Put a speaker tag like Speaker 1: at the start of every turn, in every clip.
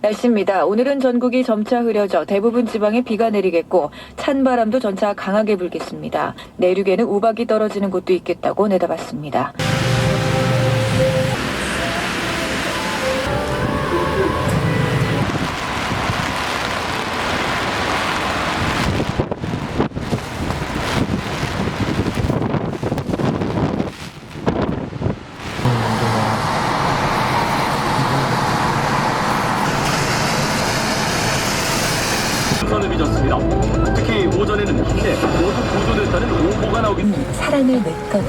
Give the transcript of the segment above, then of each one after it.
Speaker 1: 날씨입니다. 오늘은 전국이 점차 흐려져 대부분 지방에 비가 내리겠고 찬바람도 점차 강하게 불겠습니다. 내륙에는 우박이 떨어지는 곳도 있겠다고 내다봤습니다.
Speaker 2: 특히 오전에는 한대 모두 구조됐다는 오보가 나오기
Speaker 3: 사랑을 맺거나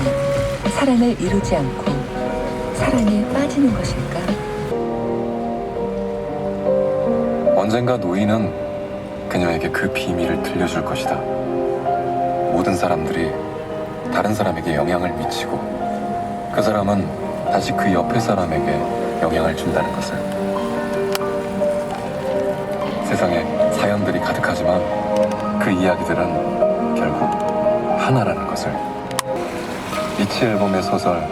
Speaker 3: 사랑을 이루지 않고 사랑에 빠지는 것일까?
Speaker 4: 언젠가 노인은 그녀에게 그 비밀을 들려줄 것이다. 모든 사람들이 다른 사람에게 영향을 미치고 그 사람은 다시 그 옆에 사람에게 영향을 준다는 것을. 세상에 사연들이 가득하지만 그 이야기들은 결국 하나라는 것을. 이치 앨범의 소설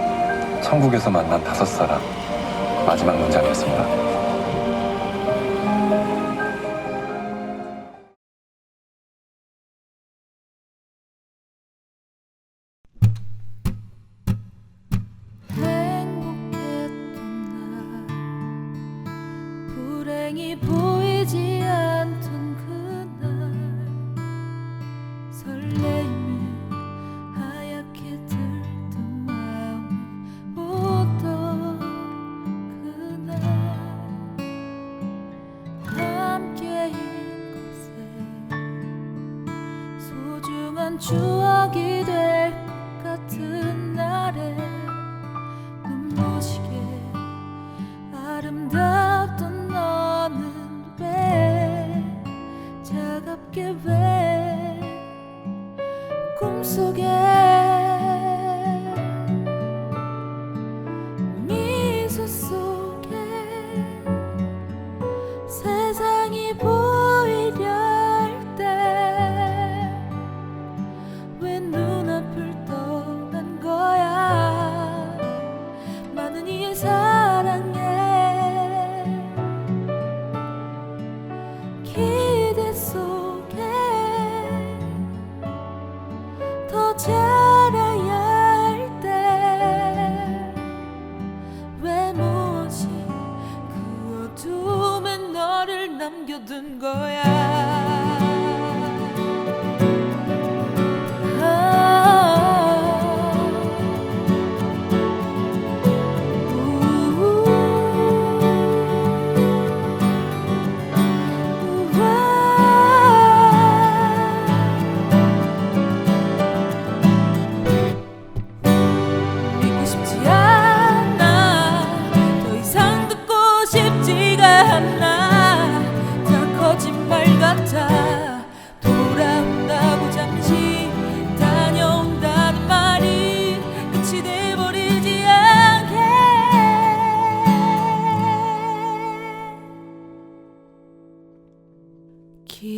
Speaker 4: 천국에서 만난 다섯 사람 마지막 문장이었습니다.
Speaker 5: 행복했던 날 불행이 보 추억이 될 남겨둔 거야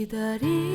Speaker 5: 기다리